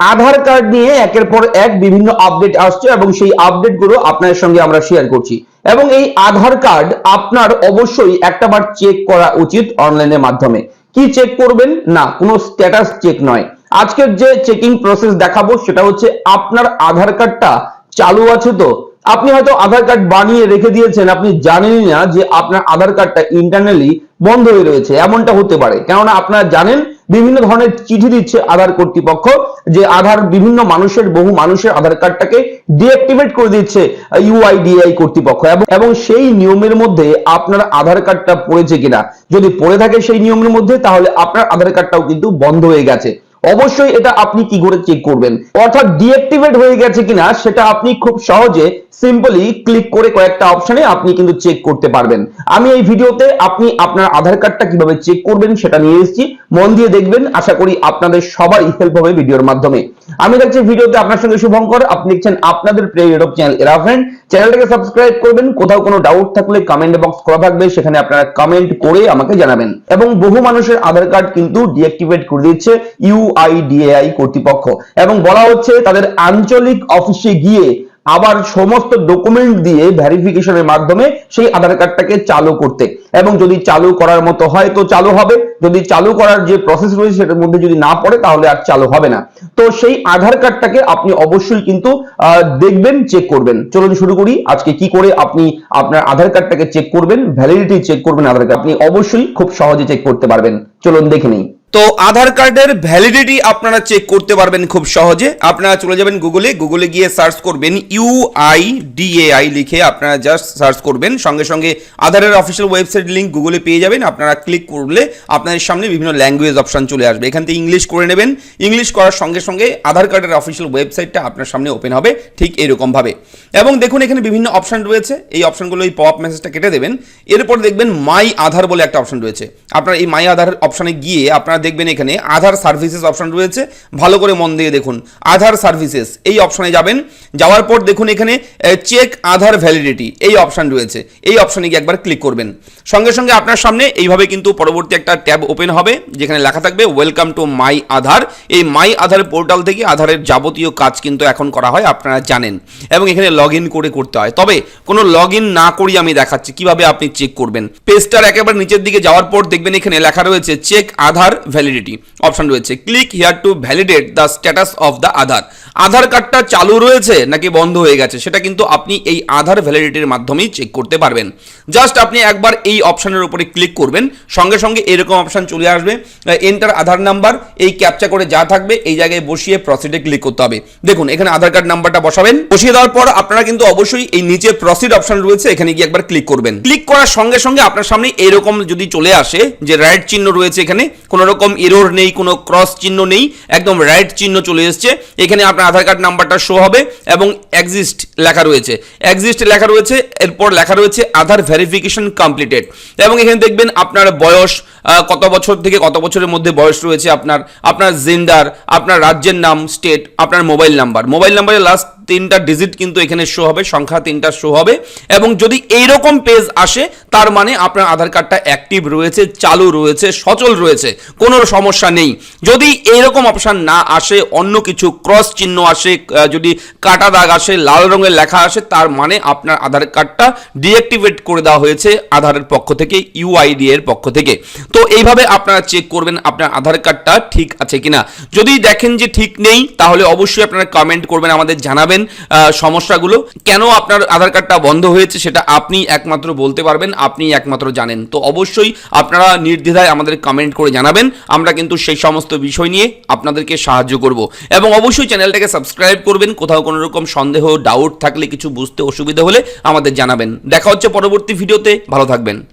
আধার card নিয়ে একের পর এক বিভিন্ন আপডেট আসছে এবং সেই আপডেটগুলো আপনাদের সঙ্গে আমরা শেয়ার করছি। এবং এই আধার কার্ড আপনার অবশ্যই একটাবার চেক করা উচিত অনলাইনের মাধ্যমে। কি চেক করবেন? না, কোনো স্ট্যাটাস চেক নয়। আজকের যে চেকিং প্রসেস দেখাবো সেটা হচ্ছে আপনার আধার কার্ডটা চালু আছে তো? আপনি হয়তো আধার কার্ড বানিয়ে রেখে দিয়েছেন, আপনি জানেনই না যে আপনার আধার কার্ডটা ইন্টারনালি বন্ধ হয়ে রয়েছে। এমনটা হতে পারে। কেননা আপনারা জানেন বিভিন্ন ধরনের চিঠি দিচ্ছে আধার কর্তৃপক্ষ যে আধার বিভিন্ন মানুষের, বহু মানুষের আধার কার্ডটাকে ডিঅ্যাক্টিভেট করে দিচ্ছে ইউআইডিআই কর্তৃপক্ষ। এবং সেই নিয়মের মধ্যে আপনার আধার কার্ডটা পড়েছে কিনা। যদি পড়ে থাকে সেই নিয়মের মধ্যে, তাহলে আপনার আধার কার্ডটাও কিন্তু বন্ধ হয়ে গেছে। অবশ্যই এটা আপনি কি করে চেক করবেন? অর্থাৎ ডিঅ্যাক্টিভেট হয়ে গেছে কিনা, সেটা আপনি খুব সহজে সিম্পলি ক্লিক করে কয়েকটা অপশনে আপনি কিন্তু চেক করতে পারবেন। আমি এই ভিডিওতে আপনি আপনার আধার কার্ডটা কীভাবে চেক করবেন সেটা নিয়ে এসেছি। মন দিয়ে দেখবেন, আশা করি আপনাদের সবাই হেল্প হবে ভিডিওর মাধ্যমে। আমি দেখছি ভিডিওতে আপনার সঙ্গে শুভঙ্কর, আপনি দেখছেন আপনাদের প্রিয় ইউটিউব চ্যানেল এরা ফ্রেন্ড। চ্যানেলটাকে সাবস্ক্রাইব করবেন, কোথাও কোনো ডাউট থাকলে কমেন্ট বক্স করা থাকবে, সেখানে আপনারা কমেন্ট করে আমাকে জানাবেন। এবং বহু মানুষের আধার কার্ড কিন্তু ডিঅ্যাক্টিভেট করে দিচ্ছে ইউআইডিএআই কর্তৃপক্ষ। এবং বলা হচ্ছে তাদের আঞ্চলিক অফিসে গিয়ে আবার সমস্ত ডকুমেন্ট দিয়ে ভেরিফিকেশনের মাধ্যমে সেই আধার কার্ডটাকে চালু করতে। এবং যদি চালু করার মতো হয় তো চালু হবে। যদি চালু করার যে প্রসেস রয়েছে সেটার মধ্যে যদি না পড়ে তাহলে আর চালু হবে না। তো সেই আধার কার্ডটাকে আপনি অবশ্যই কিন্তু দেখবেন চেক করবেন। চলুন শুরু করি। আজকে কি করে আপনি আপনার আধার কার্ডটাকে চেক করবেন ভ্যালিডিটি চেক করবেন আধার কার্ড। আপনি অবশ্যই খুব সহজে চেক করতে পারবেন। চলুন দেখে নিই। তো আধার কার্ডের ভ্যালিডিটি আপনারা চেক করতে পারবেন খুব সহজে। আপনারা চলে যাবেন গুগলে গুগলে গিয়ে সার্চ করবেন ইউআইডিএআই লিখে আপনারা জাস্ট সার্চ করবেন। সঙ্গে সঙ্গে আধারের অফিসিয়াল ওয়েবসাইট লিঙ্ক গুগলে পেয়ে যাবেন। আপনারা ক্লিক করলে আপনাদের সামনে বিভিন্ন ল্যাঙ্গুয়েজ অপশন চলে আসবে। এখান থেকে ইংলিশ করে নেবেন। ইংলিশ করার সঙ্গে সঙ্গে আধার কার্ডের অফিসিয়াল ওয়েবসাইটটা আপনার সামনে ওপেন হবে ঠিক এরকমভাবে। এবং দেখুন এখানে বিভিন্ন অপশান রয়েছে। এই অপশনগুলো এই পপ মেসেজটা কেটে দেবেন। এরপর দেখবেন মাই আধার বলে একটা অপশন রয়েছে। আপনার এই মাই আধার অপশানে গিয়ে আপনারা দেখবেন এখানে আধার সার্ভিসেস অপশন রয়েছে। ভালো করে মন দিয়ে দেখুন। আধার সার্ভিসেস এই অপশনে যাবেন। যাওয়ার পর দেখুন এখানে চেক আধার ভ্যালিডিটি এই অপশন রয়েছে। এই অপশনে গিয়ে একবার ক্লিক করবেন। সঙ্গে সঙ্গে আপনার সামনে এইভাবে কিন্তু পরবর্তী একটা ট্যাব ওপেন হবে, যেখানে লেখা থাকবে ওয়েলকাম টু মাই আধার এই মাই আধার পোর্টাল থেকে আধারের যাবতীয় কাজ কিন্তু এখন করা হয়, আপনারা জানেন। এবং এখানে লগ করে করতে হয়। তবে কোনো লগ না করেই আমি দেখাচ্ছি, কীভাবে আপনি চেক করবেন? পেজটার একেবারে নিচের দিকে যাওয়ার পর দেখবেন এখানে লেখা রয়েছে চেক আধার ভ্যালিডিটি অপশন রয়েছে click here to validate the status of the Aadhaar Aadhaar কার্ডটা চালু রয়েছে নাকি বন্ধ হয়ে গেছে, সেটা কিন্তু আপনি এই আধার ভ্যালিডিটির মাধ্যমেই চেক করতে পারবেন। জাস্ট আপনি একবার এই অপশনের উপরে ক্লিক করবেন, সঙ্গে সঙ্গে এরকম অপশন চলে আসবে। এন্টার আধার নাম্বার এই ক্যাপচা করে যা থাকবে, এই জায়গায় বসিয়ে প্রসিডে ক্লিক করতে হবে। দেখুন, এখানে আধার কার্ড নাম্বারটা বসাবেন, বসিয়ে দেওয়ার পর আপনারা কিন্তু অবশ্যই এই নিচে প্রসিড অপশন রয়েছে, এখানে গিয়ে একবার ক্লিক করবেন। ক্লিক করার সঙ্গে সঙ্গে আপনার সামনে এরকম যদি চলে আসে, যে রাইট চিহ্ন রয়েছে এখানে কোনো রকম এরর নেই, কোনো ক্রস চিহ্ন নেই, একদম রাইট চিহ্ন চলে এসছে। এখানে আপনার আধার কার্ড নাম্বারটা শো হবে এবং এক্সিস্ট লেখা রয়েছে। এক্সিস্ট লেখা রয়েছে, এরপর লেখা রয়েছে আধার ভেরিফিকেশন কমপ্লিটেড এবং এখানে দেখবেন আপনার বয়স কত বছর থেকে কত বছরের মধ্যে বয়স রয়েছে আপনার আপনার জেন্ডার আপনার রাজ্যের নাম স্টেট আপনার মোবাইল নাম্বার মোবাইল নাম্বারের লাস্ট তিনটা ডিজিট কিন্তু এখানে শো হবে, সংখ্যা তিনটা শো হবে এবং যদি এইরকম পেজ আসে, তার মানে আপনার আধার কার্ডটা অ্যাক্টিভ রয়েছে, চালু রয়েছে, সচল রয়েছে, কোনো সমস্যা নেই। যদি এইরকম অপশান না আসে, অন্য কিছু ক্রস চিহ্ন আসে যদি কাটা দাগ আসে, লাল রঙের লেখা আসে, তার মানে আপনার আধার কার্ডটা ডিঅ্যাক্টিভেট করে দেওয়া হয়েছে আধারের পক্ষ থেকে ইউআইডি এর পক্ষ থেকে। তো এইভাবে আপনারা চেক করবেন আপনার আধার কার্ডটা ঠিক আছে কিনা। যদি দেখেন যে ঠিক নেই, তাহলে অবশ্যই আপনারা কমেন্ট করবেন, আমাদের জানাবেন। আহ, সমস্যাগুলো। কেন আপনার আধার কার্ডটা বন্ধ হয়েছে সেটা আপনি একমাত্র বলতে পারবেন আপনি একমাত্র জানেন। তো অবশ্যই আপনারা নির্দ্বিধায় আমাদের কমেন্ট করে জানাবেন আমরা কিন্তু সেই সমস্ত বিষয় নিয়ে আপনাদেরকে সাহায্য করব। এবং অবশ্যই চ্যানেলটাকে সাবস্ক্রাইব করবেন কোথাও কোনো রকম সন্দেহ ডাউট থাকলে কিছু বুঝতে অসুবিধা হলে আমাদের জানাবেন। দেখা হচ্ছে পরবর্তী ভিডিওতে ভালো থাকবেন।